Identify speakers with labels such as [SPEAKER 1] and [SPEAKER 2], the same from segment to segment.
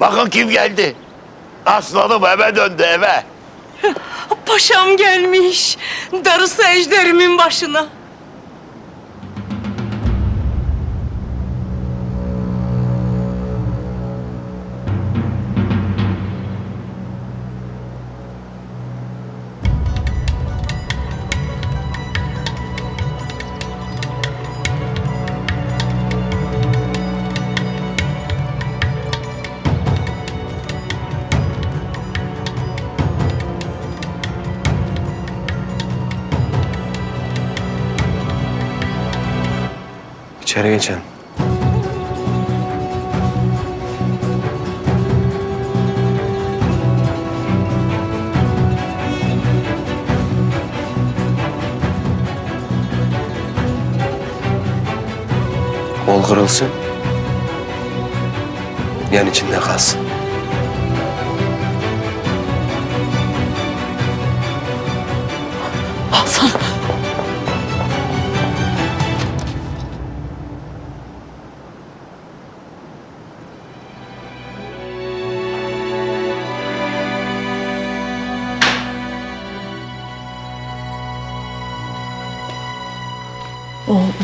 [SPEAKER 1] Bakın kim geldi. Aslanım eve döndü eve.
[SPEAKER 2] Paşam gelmiş. Darısı ejderimin başına.
[SPEAKER 3] İçeri geçin. Kol kırılsın. Yan içinde kalsın.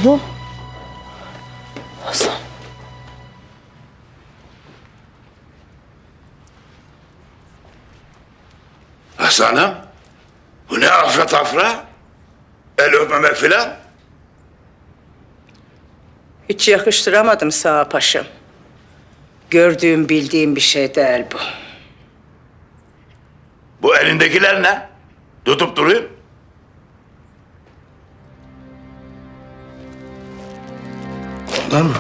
[SPEAKER 2] Oğlum. Hasan.
[SPEAKER 1] Hasan'ım. Bu ne afra tafra? El öpmemek filan.
[SPEAKER 4] Hiç yakıştıramadım sana paşam. Gördüğüm bildiğim bir şey değil bu.
[SPEAKER 1] Bu elindekiler ne? Tutup duruyor.
[SPEAKER 3] Onlar mı?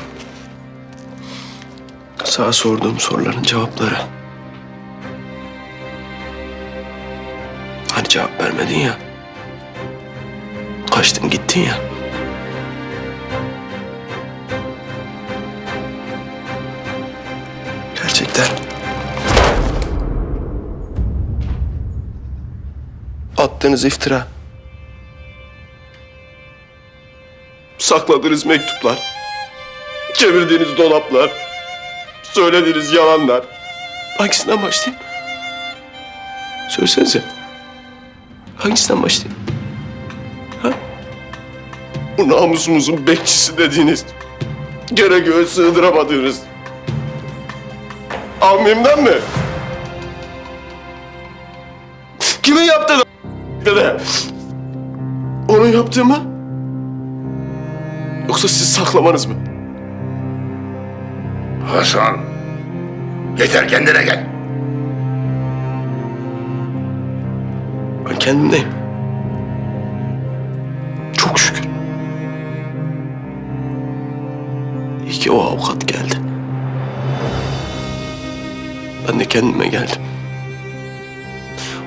[SPEAKER 3] Sana sorduğum soruların cevapları. Hani cevap vermedin ya. Kaçtın gittin ya. Gerçekten. Attığınız iftira. Sakladığınız mektuplar. Çevirdiğiniz dolaplar. Söylediğiniz yalanlar. Hangisinden başlayayım? Söylesenize. Hangisinden başlayayım? Ha? Bu namusumuzun bekçisi dediğiniz, göre göğe sığdıramadığınız. Avmimden mi? Kimin yaptığını dede? Onun yaptığı mı? Yoksa siz saklamanız mı?
[SPEAKER 1] Hasan. Yeter kendine gel.
[SPEAKER 3] Ben kendimdeyim. Çok şükür. İyi ki o avukat geldi. Ben de kendime geldim.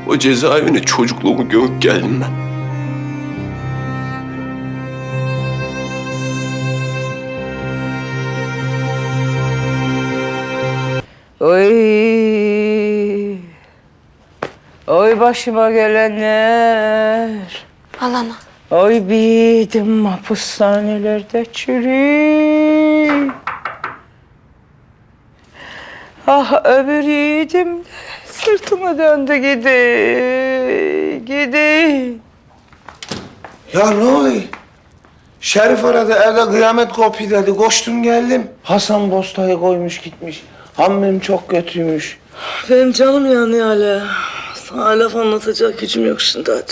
[SPEAKER 3] O cezaevine çocukluğumu gömüp geldim ben.
[SPEAKER 4] Oy. Oy başıma gelenler.
[SPEAKER 5] Alana.
[SPEAKER 4] Oy bidim hapishanelerde çürü. Ah öbür yiğidim de sırtımı döndü gidi. Gidi.
[SPEAKER 6] Ya ne oluyor? Şerif aradı evde kıyamet kopi dedi. Koştum geldim. Hasan Bosta'yı koymuş gitmiş. Hammim çok kötüymüş.
[SPEAKER 2] Benim canım yanıyor hala. Sana laf anlatacak gücüm yok şimdi hadi.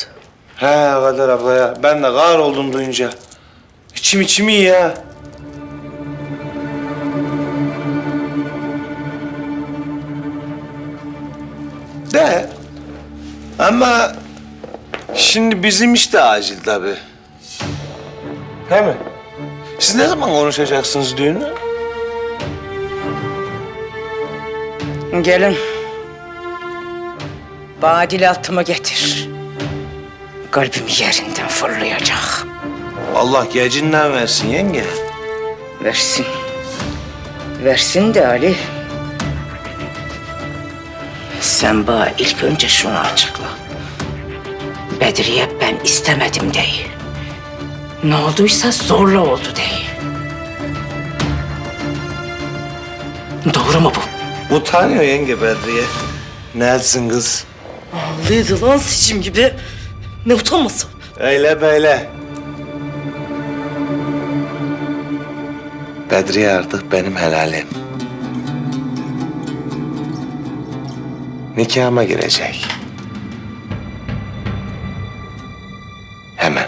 [SPEAKER 6] He Kader abla ya. Ben de kar oldum duyunca. İçim içim iyi ya. De. Ama şimdi bizim iş de acil tabii. He mi? Siz ne zaman konuşacaksınız düğünü?
[SPEAKER 4] Gelin. Badilatımı getir. Kalbim yerinden fırlayacak.
[SPEAKER 6] Allah gecinden versin yenge.
[SPEAKER 4] Versin. Versin de Ali. Sen bana ilk önce şunu açıkla. Bedriye ben istemedim değil. Ne olduysa zorla oldu değil. Doğru mu bu?
[SPEAKER 6] Utanıyor yenge Bedriye. Ne etsin kız?
[SPEAKER 2] Ağlıydı lan sicim gibi. Ne utanması.
[SPEAKER 6] Öyle böyle. Bedriye artık benim helalim. Nikahıma girecek. Hemen.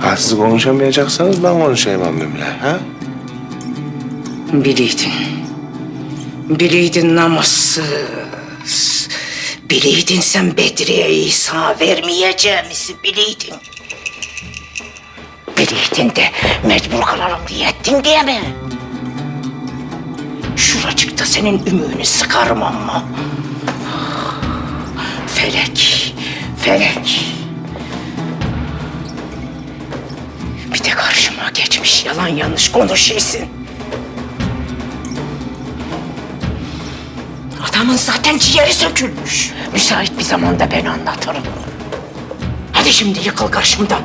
[SPEAKER 6] Ha siz konuşamayacaksanız ben konuşayım emmimle. Ha?
[SPEAKER 4] Biliydin. Biliydin namussuz. Biliydin sen Bedriye'yi sağ vermeyeceğimizi biliydin. Biliydin de mecbur kalalım diye ettin diye mi? Şuracıkta senin ümüğünü sıkarım ama. Felek, felek. Bir de karşıma geçmiş yalan yanlış konuşuyorsun. Adamın zaten ciğeri sökülmüş. Müsait bir zamanda ben anlatırım. Hadi şimdi yıkıl karşımdan.